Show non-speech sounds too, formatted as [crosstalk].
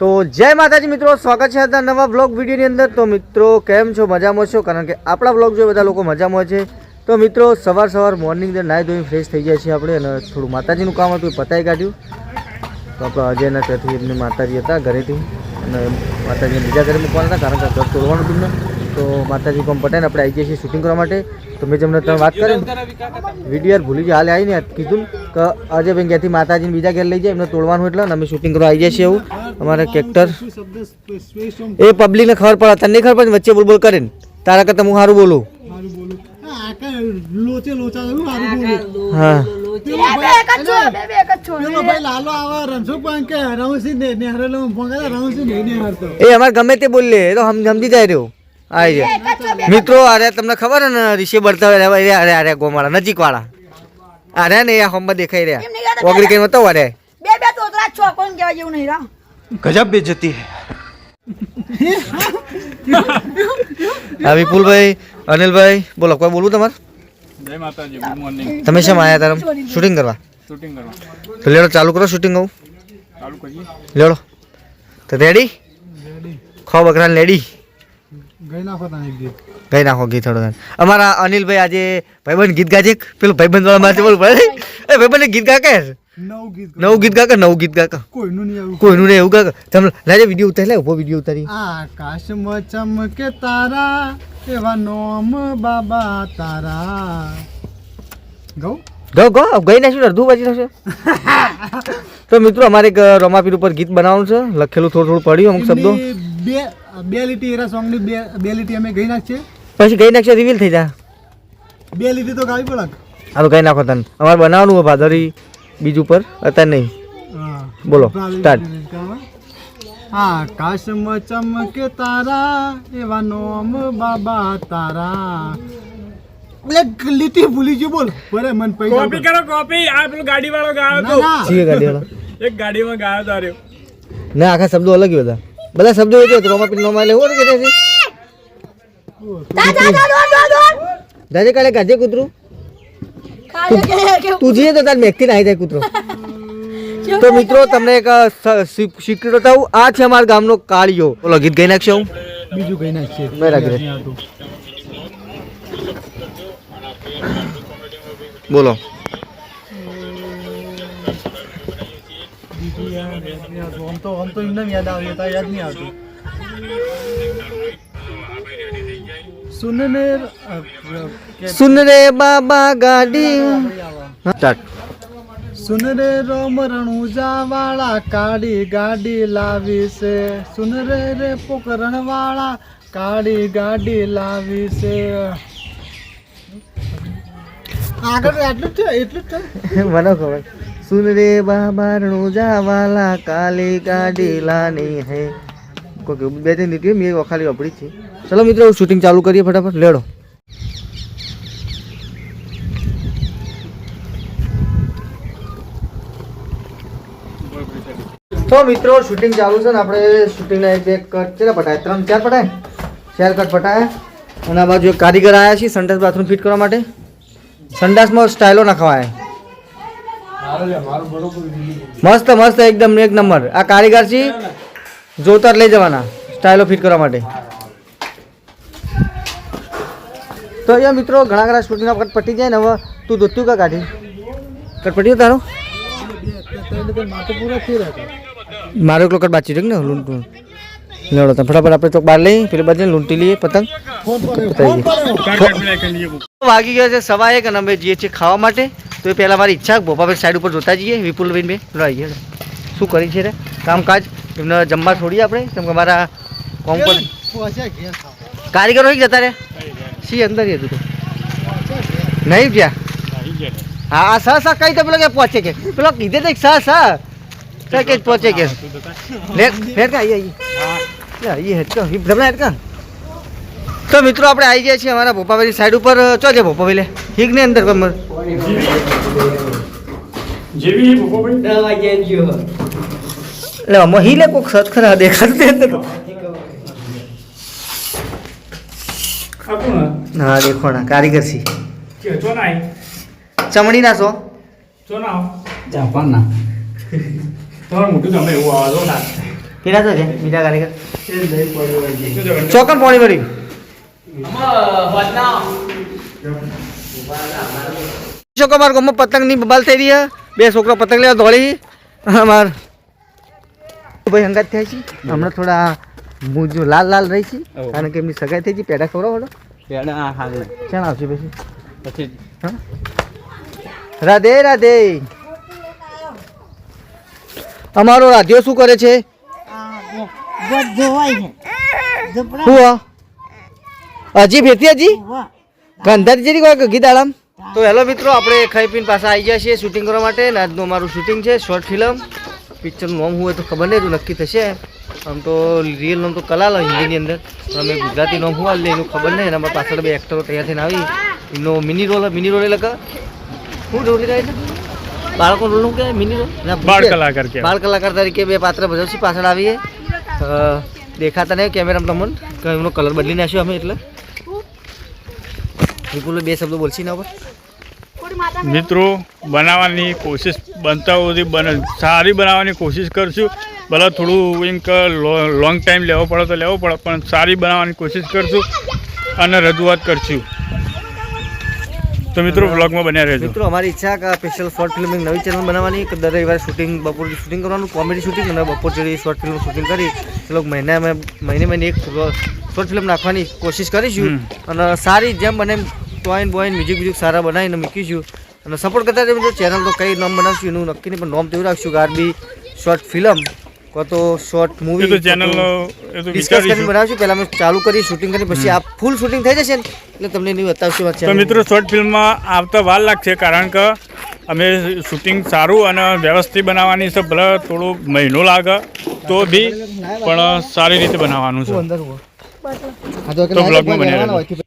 તો જય માતાજી મિત્રો, સ્વાગત છે આજના નવા બ્લોગ વિડીયોની અંદર. તો મિત્રો, કેમ છો? મજામાં છો? કારણ કે આપણા બ્લોગ જો બધા લોકો મજામાં છે. તો મિત્રો, સવાર સવાર મોર્નિંગ અંદર નાહી ધોઈને ફ્રેશ થઈ જાય છે આપણે અને થોડું માતાજીનું કામ હતું એ પતાવી કાઢ્યું. તો આપણા અજયના ત્યાંથી એમની માતાજી હતા ઘરેથી અને માતાજીને બીજા ઘરે મૂકવાના હતા, કારણ કે ઘર તોડવાનું હતું તો માતાજી કોમ પટાઈને આપણે આવી જઈએ છીએ શૂટિંગ કરવા માટે. તો મેં જેમને તમે વાત કરી વીડિયો યાર ભૂલી ગયા હાલે આવીને કીધું કે કે અજયભાઈ ત્યાંથી માતાજીને બીજા ઘેર લઈ જાય એમને તોડવાનું એટલે અમે શૂટિંગ કરવા આવી જઈએ છીએ એવું. અમારે કેક્ટર એ પબ્લિકને ખબર પડે તને ખબર પડે વચ્ચે બોલ બોલ કરે ને તારા કરતાં હું સારું બોલું. લોચે હા ભાઈ એ અમારે ગમે તે બોલ લે તો સમજી જાય રહ્યો. આવી મિત્રો અરે તમને ખબર ને ઋષિ બળતા અરે અરે ગોમાળા નજીક વાળા અરે ને આ હોમમાં દેખાઈ રહ્યા. ઓગળી કઈ નતો અરે. બે બે તોતરા છો કોણ કેવા જેવું નહીં રા ગજબ બે જતી હે વિપુલભાઈ અનિલભાઈ બોલો કોઈ બોલવું તમારે? જય માતાજી ગુડ મોર્નિંગ. તમે શેમ આયા તારા? શૂટિંગ કરવા? શૂટિંગ કરવા. તો લેડો ચાલુ કરો શૂટિંગ આવું. ચાલુ કરીએ. લેડો. તો રેડી? ખો બકરા લેડી. ગઈ નાખો ગીત. ગઈ નાખો ગીત થોડો અમારા અનિલભાઈ આજે ભાઈબંધ ગીત ગાજે પેલું ભાઈબંધ વાળા માથે બોલ પડે એ ભાઈબંધ ગીત ગા કે નવ ગીત નવું ગીત ગા કે નવું ગીત ગા કે કોઈનું નહીં આવ્યું કોઈનું નહીં એવું ગા કે તમે લાજે વીડિયો ઉતારી લે ઊભો વીડિયો ઉતારી. આકાશમાં ચમકે તારા એવા નોમ બાબા તારા. ગૌ? ગૌ ગો ગઈ નાખ્યું અડધું બાજી [laughs] તો મિત્રો અમારે એક રમાપીર ઉપર ગીત બનાવવાનું છે. લખેલું થોડું થોડું પડ્યું અમુક શબ્દો. બે બે લીટી એરા સોંગની બે બે લીટી અમે ગઈ નાખશે પછી ગઈ નાખશે રિવીલ થઈ જા. બે લીટી તો ગાવી પડક હા તો ગઈ નાખો તને. અમારે બનાવવાનું હોય ભાદરી બીજું પર અત્યારે નહીં. બોલો સ્ટાર્ટ. આકાશમાં ચમકે તારા એવા નોમ બાબા તારા. લીટી ભૂલી ગયો બોલ. બરે મન પૈ કોપી કોપી આ ગાડી વાળો ગાયો ગાડી વાળો એક ગાડીમાં ગાયો તો ના આખા શબ્દો અલગ હતા બધા શબ્દો એ તો રોમાપીર નો માલે એવું કે છે દાદા કાલે ગાજે કૂતરું? તું જીએ તો તાર મેકથી નાહી જાય કૂતરો. તો મિત્રો તમને એક સિક્રેટ બતાવું. આ છે અમારા ગામનો કાળિયો. બોલો ગીત ગઈ નાખશે હું? બીજું ગઈ નાખશે. આવતું. બોલો. યાદ આવે યાદ નહીં આવતું સુનને સુન રે બાબા ગાડી સ્ટાર્ટ સુન રે રોમ રણુજા વાળા કાળી ગાડી લાવી છે સુન રે રે પોકરણ વાળા કાળી ગાડી લાવી છે આગળ એટલું જ એટલું જ મને ખબર. સુન રે બાબારણો જાવાલા કાલી ગાડી લાની હે કોઈ બે ત્રણ નીકળી મેં ખાલી અપડી છે. ચલો મિત્રો શૂટિંગ ચાલુ કરીએ ફટાફટ. લેડો. તો મિત્રો શૂટિંગ ચાલુ છે ને, આપણે શૂટિંગના એક બે કટ કેટલા પટાય. ત્રણ ચાર પટાય. ચાર કટ પટાય. અને આ બાજુ કારીગર આવ્યા છે, સંડાસ બાથરૂમ ફિટ કરવા માટે. સંડાસમાં સ્ટાઇલો નાખવાય. મસ્ત મસ્ત એકદમ એક નંબર. આ કારીગર છે જોતર લઈ જવાના. સ્ટાઇલો ફિટ કરવા માટે. તો અહીંયા મિત્રો ઘણા ઘણા સ્ટુડન્ટના કટ પટી જાય ને હવે તું દોત્યું કા કાઢી? કટ પટ્યું તારો? મારો એકલો કટ બાચી રહ્યું ને લૂંટું. લેવડો તમે. ફટાફટ આપણે તો બહાર લઈ પેલી બાજુ લૂંટી લઈએ પતંગ. વાગી ગયો છે સવા એક અને અમે જઈએ છીએ ખાવા માટે. તો એ પહેલાં મારી ઈચ્છા ભોપાભાઈ સાઈડ ઉપર જોતા જઈએ વિપુલબેન બે, લઈ ગયા શું કરી છે રે? કામકાજ? એમને જમવા છોડીએ આપણે? કેમ કે મારા કોમ પર કારીગરો. હોય જતા રે? સી અંદર હતું તો. નહીં ગયા? હા સર સર કઈ તો પેલો કે પહોંચે કે? પેલો કીધે તો સર સર કઈ કઈ પહોંચે કે. ફેર કા આઈએ આઈએ આઈએ હેડ કા તમને હેડ કા તો મિત્રો, આપણે આવી ગયા છીએ અમારા ભોપાભાઈ સાઈડ ઉપર. ચો છે ભોપાભાઈ લે. ઠીક ને અંદર કમર એટલે ભૂપોભાઈ મહિલા કોક સત ખરા દેખાત દે અંદર હા દેખો ના કારીગર સી ચમડી ના છો? જાપાન ના તમારું મોટું બીજા કારીગર. ચોકન પાણી ભર્યું. છોકરા મારા ગામમાં પતંગની બબાલ થઈ રહી બે છોકરા પતંગ લેવા દોડી. અમાર ભાઈ હંગાત થાય છે. હમણાં થોડા મૂંજ લાલ લાલ રહી છે. કારણ કે એમની સગાઈ થઈ છે. પેડા ખવડાવો ચાણ આવશે પછી. પછી. રાધે રાધે. અમારો રાધ્યો શું કરે છે? હજી ભેતી હજી? ગંધારી જેરી કોઈ ગીત આરામ તો હેલો મિત્રો આપણે ખાઈ પીને પાછા આવી ગયા છીએ શૂટિંગ કરવા માટે ને આજનું અમારું શૂટિંગ છે શોર્ટ ફિલ્મ. પિક્ચરનું નામ હોય તો ખબર નહીં તો નક્કી થશે. આમ તો રિયલ નામ તો કલાલ હિન્દીની અંદર. પણ અમે ગુજરાતી નામ હું એટલે એનું ખબર નહીં એના પાછળ બે એક્ટરો તૈયાર થઈને આવી. એનો મિની રોલ મિની રોલ એટલે શું રોલ કહે બાળકો રોલ રોલનું કે મિની રોલ બાળ કલાકાર કહેવાય. બાળ કલાકાર તરીકે બે પાત્ર ભજવશે. પાછળ આવીએ. દેખાતા નહીં કેમેરામાં તમને કે એમનો કલર બદલી નાખ્યો અમે એટલે. વિપુલ બે શબ્દો બોલશી ના ઉપર? મિત્રો બનાવવાની કોશિશ બનતા સુધી બને. સારી બનાવવાની કોશિશ કરશું. ભલે થોડું એમ કે લોંગ ટાઈમ લેવો પડે તો લેવો પડે પણ સારી બનાવવાની કોશિશ કરશું અને રજૂઆત કરશું. તો મિત્રો બ્લોગમાં બન્યા રહેજો. મિત્રો અમારી ઈચ્છા કે સ્પેશિયલ શોર્ટ ફિલ્મ નવી ચેનલ બનાવવાની કે દર રવિવારે શૂટિંગ બપોર શૂટિંગ કરવાનું કોમેડી શૂટિંગ અને બપોર જેવી શોર્ટ ફિલ્મ શૂટિંગ કરી. ચલો મહિનામાં મહિને મહિને એક શોર્ટ ફિલ્મ નાખવાની કોશિશ કરીશું. અને સારી જેમ બને ટોઈન બોઈન મ્યુઝિક બીજું સારા બનાવીને મૂકીશું અને સપોર્ટ કરતા રહેજો ચેનલ તો કઈ નામ બનાવશું એનું નક્કી નહીં પણ નામ તેવું રાખશું કે આરબી શોર્ટ ફિલ્મ કો તો શોર્ટ મૂવી તો ચેનલનો એ તો ડિસ્કસ કરીને બનાવશું. પહેલાં અમે ચાલુ કરી શૂટિંગ કરી પછી આ ફૂલ શૂટિંગ થઈ જશે ને એટલે તમને એની બતાવશું તો મિત્રો શોર્ટ ફિલ્મમાં આવતા વાર લાગશે કારણ કે અમે શૂટિંગ સારું અને વ્યવસ્થિત બનાવવાની છે ભલે થોડો મહિનો લાગે તો બી પણ સારી રીતે બનાવવાનું છે. તો બ્લોગમાં.